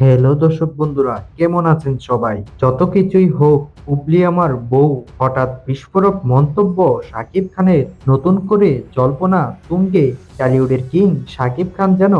Hello দর্শক বন্ধুরা, কেমন আছেন সবাই? যত কিছুই হোক হুবলি আমার বউ, হঠাৎ বিস্ফোরক মন্তব্য শাকিব খানের নতুন করে জল্পনা তুঙ্গে, টলিউডের কিং শাকিব খান যেন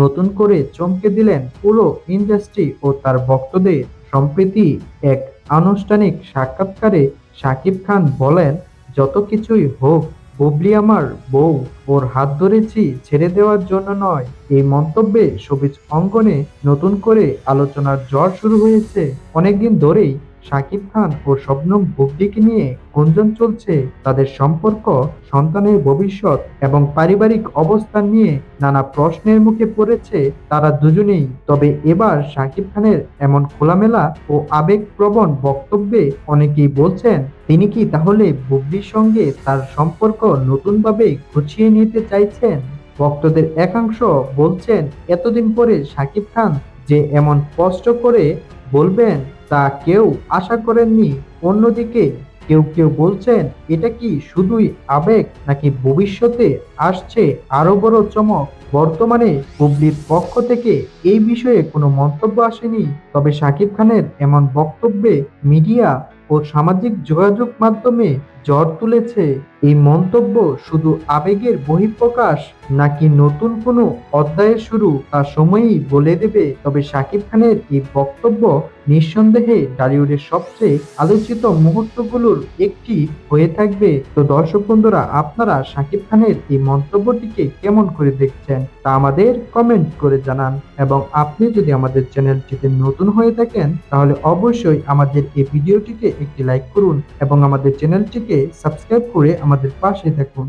নতুন করে চমকে দিলেন পুরো ইন্ডাস্ট্রি ও তার ভক্তদের। সম্প্রতি এক আনুষ্ঠানিক সাক্ষাৎকারে শাকিব খান বলেন, যত কিছুই হোক বুবলি আমার বউ ওর হাত ধরেছি ছেড়ে দেওয়ার জন্য নয়। এই মন্তব্যে সবিজ অঙ্গনে নতুন করে আলোচনার জ্বর শুরু হয়েছে। অনেকদিন ধরেই শাকিব খান ও শবনম বুবলিকে নিয়ে গুঞ্জন চলছে তাদের সম্পর্ক, সন্তানের ভবিষ্যৎ এবং পারিবারিক অবস্থান নিয়ে নানা প্রশ্নের মুখে পড়েছে তারা দুজনেই। তবে এবার শাকিব খানের এমন খোলামেলা ও আবেগপ্রবণ বক্তব্যে অনেকেই বলছেন, তিনি কি তাহলে বুবলির সঙ্গে তার সম্পর্ক নতুনভাবে গুছিয়ে নিতে চাইছেন? ভক্তদের একাংশ বলছেন, এতদিন পরে শাকিব খান যে এমন স্পষ্ট করে বলবেন তা কেউ আশা করেননি। অন্যদিকে কেউ কেউ বলছেন, এটা কি শুধুই আবেগ নাকি ভবিষ্যতে আসছে আরও বড় চমক? বর্তমানে হুবলির পক্ষ থেকে এই বিষয়ে কোনো মন্তব্য আসেনি। তবে শাকিব খানের এমন বক্তব্যে মিডিয়া ও সামাজিক যোগাযোগ মাধ্যমে জ্বর তুলেছে। এই মন্তব্য শুধু আবেগের বহিঃপ্রকাশ নাকি নতুন কোনো অধ্যায়ের শুরু তা সময়ই বলে দেবে। তবে শাকিব খানের এই বক্তব্য নিঃসন্দেহে টলিউডের সবচেয়ে আলোচিত মুহূর্তগুলোর একটি হয়ে থাকবে। তো দর্শক বন্ধুরা, আপনারা শাকিব খানের এই মন্তব্যটিকে কেমন করে দেখছেন তা আমাদের কমেন্ট করে জানান। এবং আপনি যদি আমাদের চ্যানেলটিতে নতুন হয়ে থাকেন, তাহলে অবশ্যই আমাদের এই ভিডিওটিকে একটি লাইক করুন এবং আমাদের চ্যানেলটিকে সাবস্ক্রাইব করে আমাদের পাশে থাকুন।